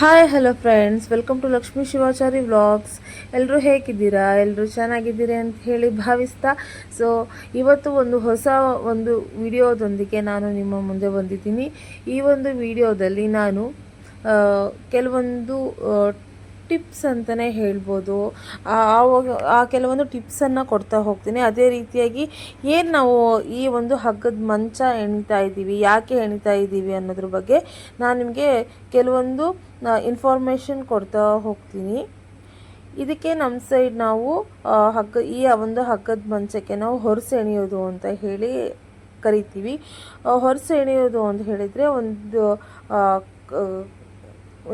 Hi hello friends welcome to Lakshmi Shivachari vlogs ಎಲ್ಲರೂ ಹೇಗಿದ್ದೀರಾ? ಎಲ್ಲರೂ ಚೆನ್ನಾಗಿದ್ದೀರಿ ಅಂತ ಹೇಳಿ ಭಾವಿಸ್ತಾ. ಸೊ ಇವತ್ತು ಒಂದು ಹೊಸ ಒಂದು ವಿಡಿಯೋದೊಂದಿಗೆ ನಾನು ನಿಮ್ಮ ಮುಂದೆ ಬಂದಿದ್ದೀನಿ. ಈ ಒಂದು ವಿಡಿಯೋದಲ್ಲಿ ನಾನು ಕೆಲವೊಂದು ಟಿಪ್ಸ್ ಅಂತಲೇ ಹೇಳ್ಬೋದು. ಆವಾಗ ಆ- ಕೆಲವೊಂದು ಟಿಪ್ಸನ್ನು ಕೊಡ್ತಾ ಹೋಗ್ತೀನಿ. ಅದೇ ರೀತಿಯಾಗಿ ಏನು ನಾವು ಈ ಒಂದು ಹಗ್ಗದ ಮಂಚ ಎಣಿತಾ ಇದ್ದೀವಿ, ಯಾಕೆ ಎಣಿತಾ ಇದ್ದೀವಿ ಅನ್ನೋದ್ರ ಬಗ್ಗೆ ನಾನು ನಿಮಗೆ ಕೆಲವೊಂದು ಇನ್ಫಾರ್ಮೇಷನ್ ಕೊಡ್ತಾ ಹೋಗ್ತೀನಿ. ಇದಕ್ಕೆ ನಮ್ಮ ಸೈಡ್ ನಾವು ಹಗ್ಗ, ಈ ಒಂದು ಹಗ್ಗದ ಮಂಚಕ್ಕೆ ನಾವು ಹೊರಸೆಣೆಯೋದು ಅಂತ ಹೇಳಿ ಕರಿತೀವಿ. ಹೊರಸೆಣೆಯೋದು ಅಂತ ಹೇಳಿದರೆ ಒಂದು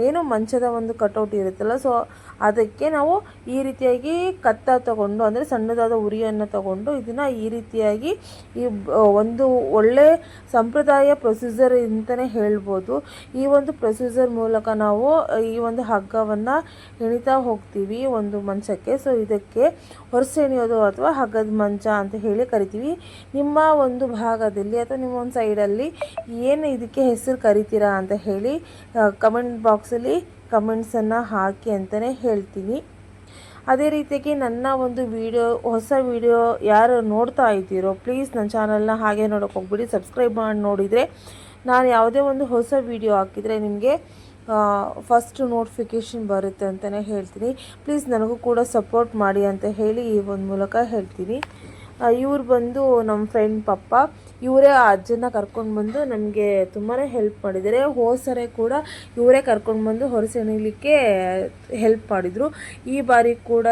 ಏನು ಮಂಚದ ಒಂದು ಕಟೌಟ್ ಇರುತ್ತಲ್ಲ ಸೊ ಅದಕ್ಕೆ ನಾವು ಈ ರೀತಿಯಾಗಿ ಕತ್ತ ತಗೊಂಡು, ಅಂದರೆ ಸಣ್ಣದಾದ ಉರಿಯನ್ನು ತಗೊಂಡು ಇದನ್ನು ಈ ರೀತಿಯಾಗಿ ಈ ಒಂದು ಒಳ್ಳೆ ಸಂಪ್ರದಾಯ ಪ್ರೊಸೀಜರ್ ಅಂತಲೇ ಹೇಳ್ಬೋದು. ಈ ಒಂದು ಪ್ರೊಸೀಜರ್ ಮೂಲಕ ನಾವು ಈ ಒಂದು ಹಗ್ಗವನ್ನು ಎಣಿತಾ ಹೋಗ್ತೀವಿ ಒಂದು ಮಂಚಕ್ಕೆ. ಸೊ ಇದಕ್ಕೆ ಹೊರಸೆ ಎಣಿಯೋದು ಅಥವಾ ಹಗ್ಗದ ಮಂಚ ಅಂತ ಹೇಳಿ ಕರಿತೀವಿ. ನಿಮ್ಮ ಒಂದು ಭಾಗದಲ್ಲಿ ಅಥವಾ ನಿಮ್ಮ ಒಂದು ಸೈಡಲ್ಲಿ ಏನು ಇದಕ್ಕೆ ಹೆಸರು ಕರಿತೀರಾ ಅಂತ ಹೇಳಿ ಕಮೆಂಟ್ ಬಾಕ್ಸಲ್ಲಿ ಕಮೆಂಟ್ಸನ್ನು ಹಾಕಿ ಅಂತಲೇ ಹೇಳ್ತೀನಿ. ಅದೇ ರೀತಿಯಾಗಿ ನನ್ನ ಒಂದು ವಿಡಿಯೋ, ಹೊಸ ವಿಡಿಯೋ ಯಾರು ನೋಡ್ತಾ ಇದ್ದೀರೋ ಪ್ಲೀಸ್ ನನ್ನ ಚಾನಲ್ನ ಹಾಗೆ ನೋಡೋಕೆ ಹೋಗ್ಬಿಡಿ ಸಬ್ಸ್ಕ್ರೈಬ್ ಮಾಡಿ ನೋಡಿದರೆ ನಾನು ಯಾವುದೇ ಒಂದು ಹೊಸ ವಿಡಿಯೋ ಹಾಕಿದರೆ ನಿಮಗೆ ಫಸ್ಟ್ ನೋಟಿಫಿಕೇಷನ್ ಬರುತ್ತೆ ಅಂತಲೇ ಹೇಳ್ತೀನಿ. ಪ್ಲೀಸ್ ನನಗೂ ಕೂಡ ಸಪೋರ್ಟ್ ಮಾಡಿ ಅಂತ ಹೇಳಿ ಈ ಒಂದು ಮೂಲಕ ಹೇಳ್ತೀನಿ. ಇವ್ರು ಬಂದು ನಮ್ಮ ಫ್ರೆಂಡ್ ಪಪ್ಪ ಇವರೇ ಆ ಅಜ್ಜನ ಕರ್ಕೊಂಡು ಬಂದು ನಮಗೆ ತುಂಬಾ ಹೆಲ್ಪ್ ಮಾಡಿದ್ದಾರೆ. ಹೋಸರೆ ಕೂಡ ಇವರೇ ಕರ್ಕೊಂಡು ಬಂದು ಹೊರಸೆಣಿಲಿಕ್ಕೆ ಹೆಲ್ಪ್ ಮಾಡಿದರು. ಈ ಬಾರಿ ಕೂಡ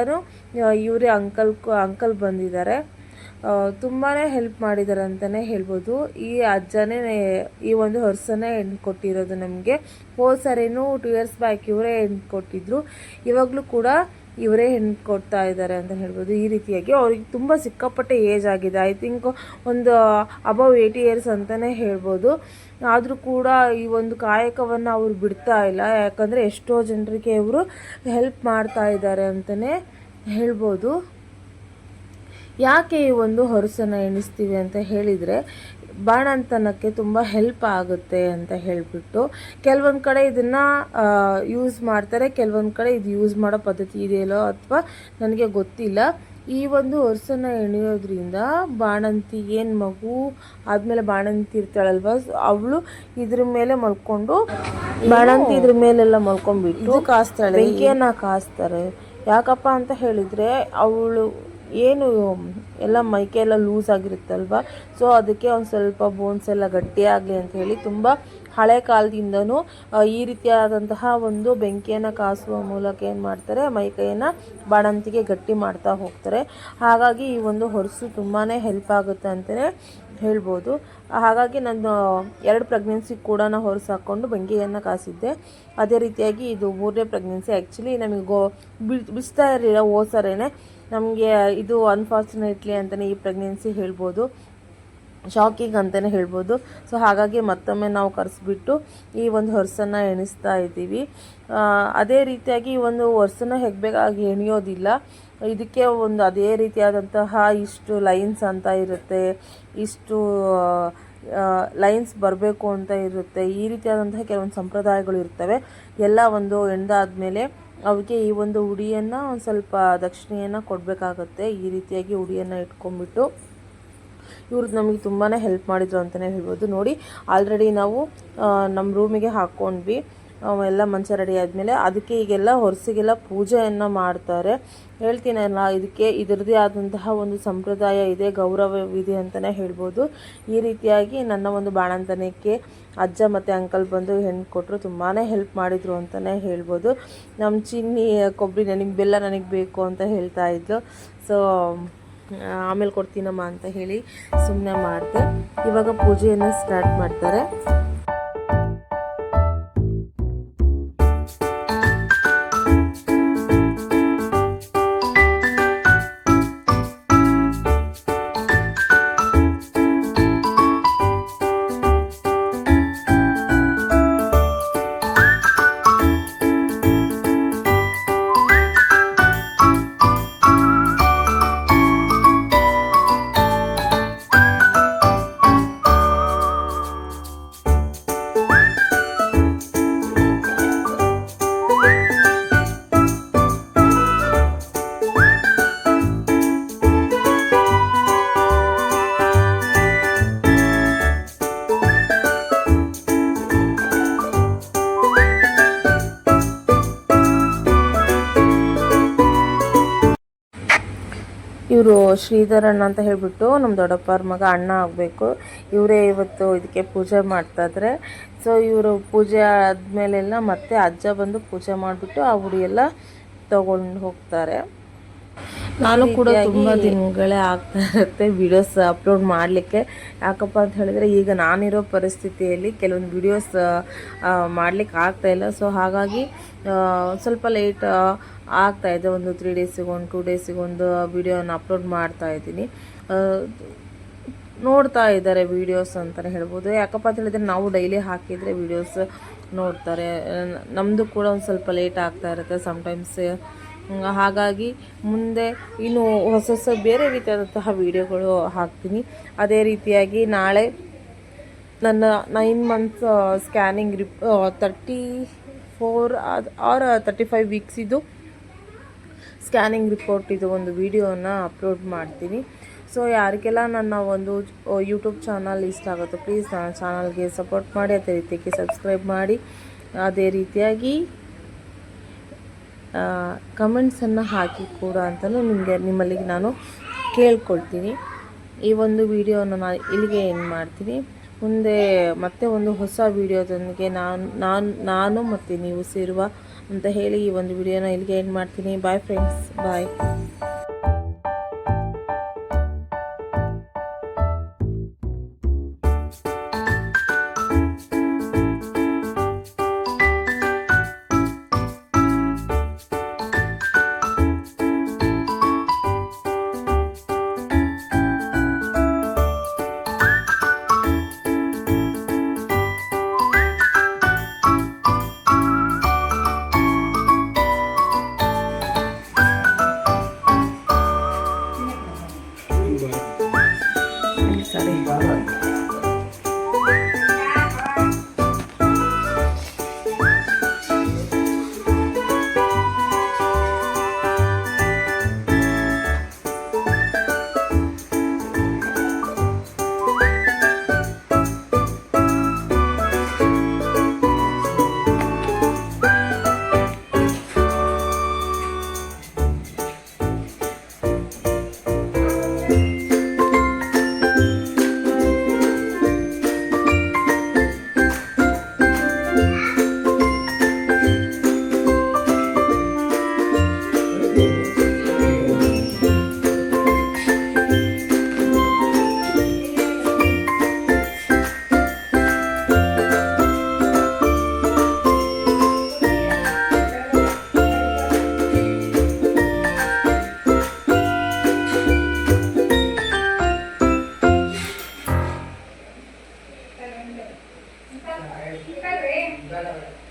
ಇವರೇ ಅಂಕಲ್ ಅಂಕಲ್ ಬಂದಿದ್ದಾರೆ. ತುಂಬಾ ಹೆಲ್ಪ್ ಮಾಡಿದ್ದಾರೆ ಅಂತಲೇ ಹೇಳ್ಬೋದು. ಈ ಅಜ್ಜನೇ, ಈ ಒಂದು ಹೊರಸನೇ ಹೆಣ್ಣು ಕೊಟ್ಟಿರೋದು ನಮಗೆ. ಹೋದ ಸರಿನೂ ಟು ಇಯರ್ಸ್ ಬ್ಯಾಕ್ ಇವರೇ ಹೆಣ್ಣು ಕೊಟ್ಟಿದ್ರು. ಇವಾಗಲೂ ಕೂಡ ಇವರೇ ಹೆಣ್ಣು ಕೊಡ್ತಾ ಇದ್ದಾರೆ ಅಂತ ಹೇಳ್ಬೋದು. ಈ ರೀತಿಯಾಗಿ ಅವ್ರಿಗೆ ತುಂಬ ಸಿಕ್ಕಾಪಟ್ಟೆ ಏಜ್ ಆಗಿದೆ. ಐ ಥಿಂಕ್ ಒಂದು ಅಬವ್ ಏಯ್ಟಿ ಇಯರ್ಸ್ ಅಂತಲೇ ಹೇಳ್ಬೋದು. ಆದರೂ ಕೂಡ ಈ ಒಂದು ಕಾಯಕವನ್ನು ಅವರು ಬಿಡ್ತಾ ಇಲ್ಲ. ಯಾಕಂದರೆ ಎಷ್ಟೋ ಜನರಿಗೆ ಇವರು ಹೆಲ್ಪ್ ಮಾಡ್ತಾ ಇದ್ದಾರೆ ಅಂತಲೇ ಹೇಳ್ಬೋದು. ಯಾಕೆ ಈ ಒಂದು ಹೊರಸನ್ನು ಎಣಿಸ್ತೀವಿ ಅಂತ ಹೇಳಿದರೆ ಬಾಣಂತನಕ್ಕೆ ತುಂಬ ಹೆಲ್ಪ್ ಆಗುತ್ತೆ ಅಂತ ಹೇಳಿಬಿಟ್ಟು ಕೆಲವೊಂದು ಕಡೆ ಇದನ್ನು ಯೂಸ್ ಮಾಡ್ತಾರೆ ಕೆಲವೊಂದು ಕಡೆ ಇದು ಯೂಸ್ ಮಾಡೋ ಪದ್ಧತಿ ಇದೆಯಲ್ಲೋ ಅಥವಾ ನನಗೆ ಗೊತ್ತಿಲ್ಲ. ಈ ಒಂದು ಹೊರಸನ್ನು ಎಣೆಯೋದ್ರಿಂದ ಬಾಣಂತಿ ಏನು ಮಗು ಆದಮೇಲೆ ಬಾಣಂತಿ ಇರ್ತಾಳಲ್ವ ಅವಳು ಇದ್ರ ಮೇಲೆ ಮಲ್ಕೊಂಡು ಬಾಣಂತಿ ಇದ್ರ ಮೇಲೆಲ್ಲ ಮಲ್ಕೊಂಡ್ಬಿಟ್ಟು ಕಾಸ್ತಾಳೆ. ಬೆಂಕಿಯನ್ನು ಕಾಸ್ತಾರೆ. ಯಾಕಪ್ಪ ಅಂತ ಹೇಳಿದರೆ ಅವಳು ಏನು ಎಲ್ಲ ಮೈಕೆ ಎಲ್ಲ ಲೂಸ್ ಆಗಿರುತ್ತಲ್ವ? ಸೊ ಅದಕ್ಕೆ ಒಂದು ಸ್ವಲ್ಪ ಬೋನ್ಸ್ ಎಲ್ಲ ಗಟ್ಟಿಯಾಗಲಿ ಅಂತ ಹೇಳಿ ತುಂಬ ಹಳೆ ಕಾಲದಿಂದನೂ ಈ ರೀತಿಯಾದಂತಹ ಒಂದು ಬೆಂಕಿಯನ್ನು ಕಾಸುವ ಮೂಲಕ ಏನು ಮಾಡ್ತಾರೆ ಮೈಕೈಯನ್ನು ಬಾಣಂತಿಗೆ ಗಟ್ಟಿ ಮಾಡ್ತಾ ಹೋಗ್ತಾರೆ. ಹಾಗಾಗಿ ಈ ಒಂದು ಹೊರಸು ತುಂಬಾ ಹೆಲ್ಪ್ ಆಗುತ್ತೆ ಅಂತಲೇ ಹೇಳ್ಬೋದು. ಹಾಗಾಗಿ ನಾನು ಎರಡು ಪ್ರೆಗ್ನೆನ್ಸಿ ಕೂಡ ಹೊರಸು ಹಾಕ್ಕೊಂಡು ಬೆಂಕಿಯನ್ನು ಕಾಸಿದ್ದೆ. ಅದೇ ರೀತಿಯಾಗಿ ಇದು ಮೂರನೇ ಪ್ರೆಗ್ನೆನ್ಸಿ ಆ್ಯಕ್ಚುಲಿ ನಮಗೆ ಗೋ ಬಿಡ್ ಬಿಡಿಸ್ತಾ ಇರಲಿಲ್ಲ ಓಸರೇನೆ ನಮಗೆ ಇದು ಅನ್ಫಾರ್ಚುನೇಟ್ಲಿ ಅಂತಲೇ ಈ ಪ್ರೆಗ್ನೆನ್ಸಿ ಹೇಳ್ಬೋದು. ಶಾಕಿಂಗ್ ಅಂತಲೇ ಹೇಳ್ಬೋದು. ಸೊ ಹಾಗಾಗಿ ಮತ್ತೊಮ್ಮೆ ನಾವು ಕರೆಸ್ಬಿಟ್ಟು ಈ ಒಂದು ಹೊರಸನ್ನು ಎಣಿಸ್ತಾ ಇದ್ದೀವಿ. ಅದೇ ರೀತಿಯಾಗಿ ಈ ಒಂದು ಹೊರಸನ್ನು ಹೆಗ್ಬೇಕಾಗಿ ಎಣಿಯೋದಿಲ್ಲ. ಇದಕ್ಕೆ ಒಂದು ಅದೇ ರೀತಿಯಾದಂತಹ ಇಷ್ಟು ಲೈನ್ಸ್ ಅಂತ ಇರುತ್ತೆ. ಇಷ್ಟು ಲೈನ್ಸ್ ಬರಬೇಕು ಅಂತ ಇರುತ್ತೆ. ಈ ರೀತಿಯಾದಂತಹ ಕೆಲವೊಂದು ಸಂಪ್ರದಾಯಗಳು ಇರ್ತವೆ. ಎಲ್ಲ ಒಂದು ಎಣ್ದಾದ್ಮೇಲೆ ಅವಕ್ಕೆ ಈ ಒಂದು ಉಡಿಯನ್ನು ಒಂದು ಸ್ವಲ್ಪ ದಕ್ಷಿಣೆಯನ್ನು ಕೊಡಬೇಕಾಗತ್ತೆ. ಈ ರೀತಿಯಾಗಿ ಉಡಿಯನ್ನು ಇಟ್ಕೊಂಡ್ಬಿಟ್ಟು ಇವರು ನಮಗೆ ತುಂಬಾ ಹೆಲ್ಪ್ ಮಾಡಿದ್ರು ಅಂತಲೇ ಹೇಳ್ಬೋದು. ನೋಡಿ ಆಲ್ರೆಡಿ ನಾವು ನಮ್ಮ ರೂಮಿಗೆ ಹಾಕ್ಕೊಂಡ್ವಿ ಎಲ್ಲ ಮಂಚ ರೆಡಿ ಆದಮೇಲೆ ಅದಕ್ಕೆ ಈಗೆಲ್ಲ ಹೊರಸಿಗೆಲ್ಲ ಪೂಜೆಯನ್ನು ಮಾಡ್ತಾರೆ. ಹೇಳ್ತೀನಲ್ಲ ಇದಕ್ಕೆ ಇದರದೇ ಆದಂತಹ ಒಂದು ಸಂಪ್ರದಾಯ ಇದೆ, ಗೌರವವಿದೆ ಅಂತಲೇ ಹೇಳ್ಬೋದು. ಈ ರೀತಿಯಾಗಿ ನನ್ನ ಒಂದು ಬಾಣಂತನಕ್ಕೆ ಅಜ್ಜ ಮತ್ತು ಅಂಕಲ್ ಬಂದು ಹೆಣ್ಣು ಕೊಟ್ಟರು ತುಂಬಾ ಹೆಲ್ಪ್ ಮಾಡಿದರು ಅಂತಲೇ ಹೇಳ್ಬೋದು. ನಮ್ಮ ಚಿನ್ನಿ ಕೊಬ್ಬರಿ ನನಗೆ ಬೆಲ್ಲ ನನಗೆ ಬೇಕು ಅಂತ ಹೇಳ್ತಾ ಇದ್ಲು. ಸೊ ಆಮೇಲೆ ಕೊಡ್ತೀನಮ್ಮ ಅಂತ ಹೇಳಿ ಸುಮ್ಮನೆ ಮಾಡಿದೆ. ಇವಾಗ ಪೂಜೆಯನ್ನು ಸ್ಟಾರ್ಟ್ ಮಾಡ್ತಾರೆ. ಇವರು ಶ್ರೀಧರಣ್ಣ ಅಂತ ಹೇಳಿಬಿಟ್ಟು ನಮ್ಮ ದೊಡ್ಡಪ್ಪರ ಮಗ ಅಣ್ಣ ಆಗಬೇಕು. ಇವರೇ ಇವತ್ತು ಇದಕ್ಕೆ ಪೂಜೆ ಮಾಡ್ತಾಯಿದ್ರೆ ಸೊ ಇವರು ಪೂಜೆ ಆದಮೇಲೆಲ್ಲ ಮತ್ತೆ ಅಜ್ಜ ಬಂದು ಪೂಜೆ ಮಾಡಿಬಿಟ್ಟು ಆ ಹುಡಿಯೆಲ್ಲ ತಗೊಂಡು ಹೋಗ್ತಾರೆ. ನಾನು ಕೂಡ ತುಂಬ ದಿನಗಳೇ ಆಗ್ತಾ ಇರುತ್ತೆ ವಿಡಿಯೋಸ್ ಅಪ್ಲೋಡ್ ಮಾಡಲಿಕ್ಕೆ. ಯಾಕಪ್ಪ ಅಂತ ಹೇಳಿದ್ರೆ ಈಗ ನಾನಿರೋ ಪರಿಸ್ಥಿತಿಯಲ್ಲಿ ಕೆಲವೊಂದು ವಿಡಿಯೋಸ್ ಮಾಡಲಿಕ್ಕೆ ಆಗ್ತಾ ಇಲ್ಲ. ಸೊ ಹಾಗಾಗಿ ಸ್ವಲ್ಪ ಲೇಟ್ ಆಗ್ತಾ ಇದೆ. ಒಂದು ತ್ರೀ ಡೇಸಿಗೆ ಒಂದು ಟೂ ಡೇಸಿಗೊಂದು ವಿಡಿಯೋನ ಅಪ್ಲೋಡ್ ಮಾಡ್ತಾ ಇದ್ದೀನಿ. ನೋಡ್ತಾ ಇದ್ದಾರೆ ವಿಡಿಯೋಸ್ ಅಂತಲೇ ಹೇಳ್ಬೋದು. ಯಾಕಪ್ಪ ಅಂತ ಹೇಳಿದ್ರೆ ನಾವು ಡೈಲಿ ಹಾಕಿದರೆ ವಿಡಿಯೋಸ್ ನೋಡ್ತಾರೆ. ನಮ್ಮದು ಕೂಡ ಒಂದು ಸ್ವಲ್ಪ ಲೇಟ್ ಆಗ್ತಾ ಇರುತ್ತೆ. ಸಮ್ಟೈಮ್ಸ್ ಹಾಗಾಗಿ ಮುಂದೆ ಇನ್ನು ಹೊಸ ಹೊಸ ಬೇರೆ ರೀತಿಯಾದಂತಹ ವೀಡಿಯೋಗಳು ಹಾಕ್ತೀನಿ. ಅದೇ ರೀತಿಯಾಗಿ ನಾಳೆ ನನ್ನ nine months scanning rep thirty four or thirty five ವೀಕ್ಸಿದು scanning report ಇದು ಒಂದು ವಿಡಿಯೋನ ಅಪ್ಲೋಡ್ ಮಾಡ್ತೀನಿ. ಸೊ ಯಾರಿಗೆಲ್ಲ ನನ್ನ ಒಂದು ಯೂಟ್ಯೂಬ್ ಚಾನಲ್ ಇಷ್ಟ ಆಗುತ್ತೋ ಪ್ಲೀಸ್ ನನ್ನ ಚಾನಲ್ಗೆ ಸಪೋರ್ಟ್ ಮಾಡಿ, ಅದೇ ರೀತಿಯಾಗಿ ಸಬ್ಸ್ಕ್ರೈಬ್ ಮಾಡಿ. ಅದೇ ರೀತಿಯಾಗಿ ಕಮೆಂಟ್ಸನ್ನು ಹಾಕಿ ಕೂಡ ಅಂತಲೂ ನಿಮಗೆ ನಿಮ್ಮಲ್ಲಿ ನಾನು ಕೇಳ್ಕೊಳ್ತೀನಿ. ಈ ಒಂದು ವಿಡಿಯೋನ ನಾನು ಇಲ್ಲಿಗೆ ಏನು ಮಾಡ್ತೀನಿ. ಮುಂದೆ ಮತ್ತೆ ಒಂದು ಹೊಸ ವಿಡಿಯೋದೊಂದಿಗೆ ನಾನು ನಾನು ನಾನು ಮತ್ತು ನೀವು ಸೇರುವ ಅಂತ ಹೇಳಿ ಈ ಒಂದು ವಿಡಿಯೋನ ಇಲ್ಲಿಗೆ ಏನು ಮಾಡ್ತೀನಿ. Bye friends bye Gracias.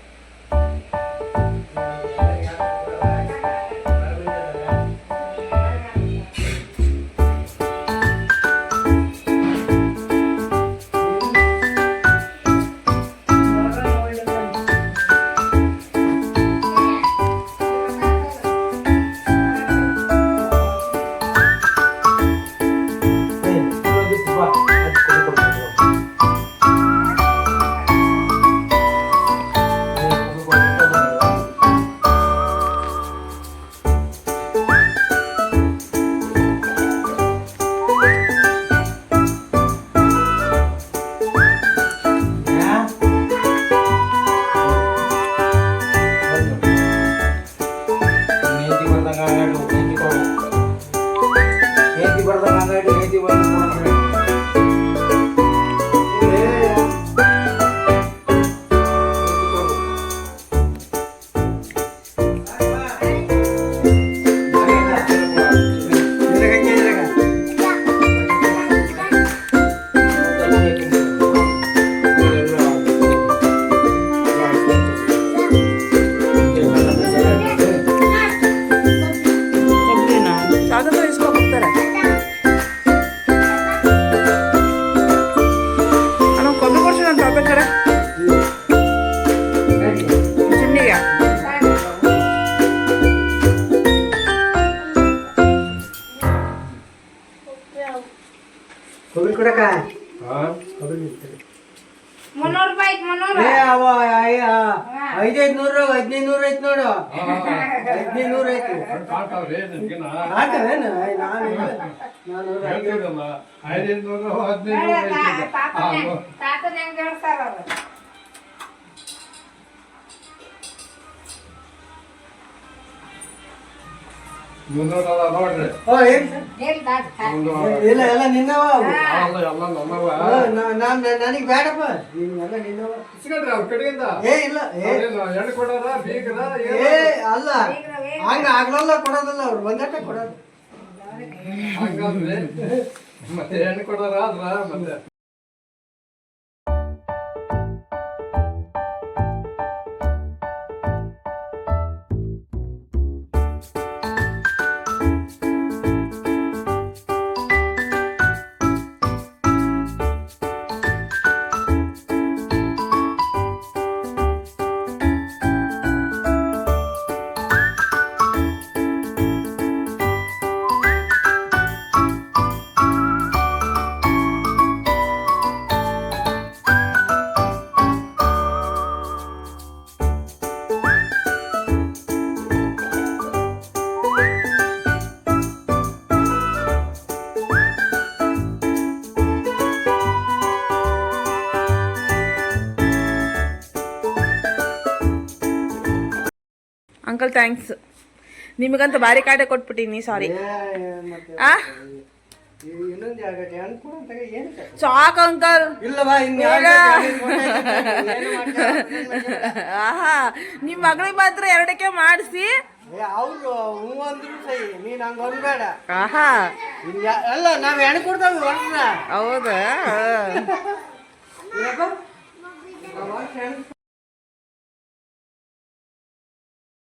ಐದೈದು ನೂರು ಹದಿನೈದು ನೂರು ಐತಿ. ನೋಡು ಹದಿನೈದು ನೂರು ಐತಿ ಹಾಕವೇನು ನಾನು ನಾನು ನಾನು ತಾತನ ಹೆಂಗ್ ಹೇಳ್ತಾರ ಅವ್ರು ನೋಡ್ರಿ. ಓ ಏನ್? ಸರ್? ಇಲ್ಲ ಎಲ್ಲ ನಿನ್ನವ ಅವು. ಓ, ನಾ- ನಾನ್ ನನಗೆ ಬೇಡಪ್ಪ. ಎಲ್ಲ ನಿನ್ನವ. ಏ ಇಲ್ಲ ಏ. ಏ ಅಲ್ಲ. ಹಂಗ ಆಗ್ಲಲ್ಲ ಕೊಡೋದಲ್ಲ ಅವ್ರು. ಒಂದಟ ಕೊಡೋದು. ಮತ್ತೆ ಹೆಣ್ಣು ಕೊಡೋರ ಆದ್ರ ಮತ್ತೆ ಅಂಕಲ್ ಥ್ಯಾಂಕ್ಸ್ ನಿಮಗಂತ ಭಾರಿ ಕಾಟೆ ಕೊಟ್ಬಿಟ್ಟಿನಿ ಸಾರಿ ಆ? ಸಾಕು ಅಂಕಲ್? ಆಹಾ ನಿಮ್ಮ ಮಗಳಿಗೆ ಮಾತ್ರ ಎರಡಕ್ಕೆ ಮಾಡಿಸಿ. ಆಹಾ. ಅಲ್ಲ ನಾವ್ ಹೆಣ್ ಕೊಡ್ತಾವ ಹೌದಾ?